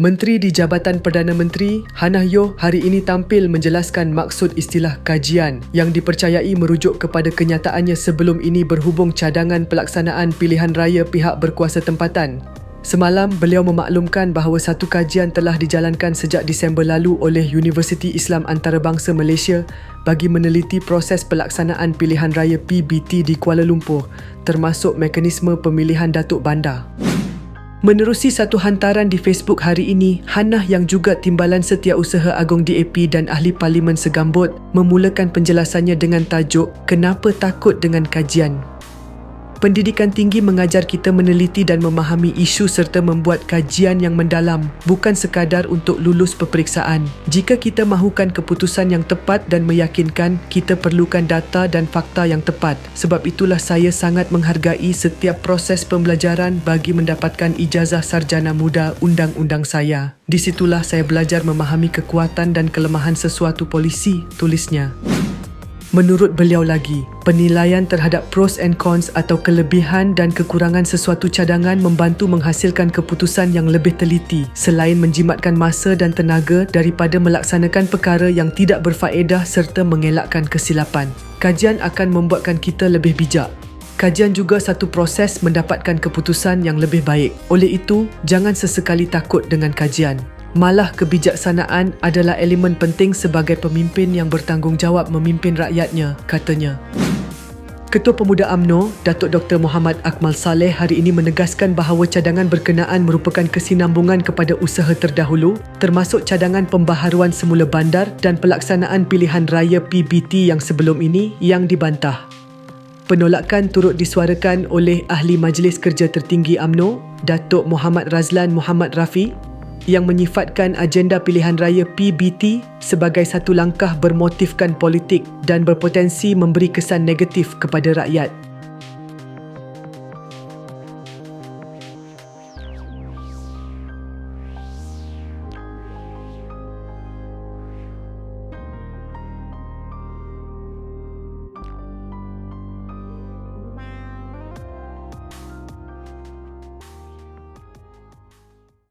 Menteri di Jabatan Perdana Menteri, Hannah Yeoh hari ini tampil menjelaskan maksud istilah kajian yang dipercayai merujuk kepada kenyataannya sebelum ini berhubung cadangan pelaksanaan pilihan raya pihak berkuasa tempatan. Semalam, beliau memaklumkan bahawa satu kajian telah dijalankan sejak Disember lalu oleh Universiti Islam Antarabangsa Malaysia bagi meneliti proses pelaksanaan pilihan raya PBT di Kuala Lumpur termasuk mekanisme pemilihan Datuk Bandar. Menerusi satu hantaran di Facebook hari ini, Hannah yang juga Timbalan Setiausaha Agong DAP dan Ahli Parlimen Segambut memulakan penjelasannya dengan tajuk Kenapa Takut Dengan Kajian. Pendidikan tinggi mengajar kita meneliti dan memahami isu serta membuat kajian yang mendalam, bukan sekadar untuk lulus peperiksaan. Jika kita mahukan keputusan yang tepat dan meyakinkan, kita perlukan data dan fakta yang tepat. Sebab itulah saya sangat menghargai setiap proses pembelajaran bagi mendapatkan ijazah sarjana muda undang-undang saya. Di situlah saya belajar memahami kekuatan dan kelemahan sesuatu polisi, tulisnya. Menurut beliau lagi, penilaian terhadap pros and cons atau kelebihan dan kekurangan sesuatu cadangan membantu menghasilkan keputusan yang lebih teliti selain menjimatkan masa dan tenaga daripada melaksanakan perkara yang tidak berfaedah serta mengelakkan kesilapan. Kajian akan membuatkan kita lebih bijak. Kajian juga satu proses mendapatkan keputusan yang lebih baik. Oleh itu, jangan sesekali takut dengan kajian. Malah kebijaksanaan adalah elemen penting sebagai pemimpin yang bertanggungjawab memimpin rakyatnya, katanya. Ketua Pemuda AMNO, Datuk Dr. Muhammad Akmal Saleh hari ini menegaskan bahawa cadangan berkenaan merupakan kesinambungan kepada usaha terdahulu termasuk cadangan pembaharuan semula bandar dan pelaksanaan pilihan raya PBT yang sebelum ini yang dibantah. Penolakan turut disuarakan oleh Ahli Majlis Kerja Tertinggi AMNO, Datuk Muhammad Razlan Muhammad Rafi yang menyifatkan agenda pilihan raya PBT sebagai satu langkah bermotifkan politik dan berpotensi memberi kesan negatif kepada rakyat.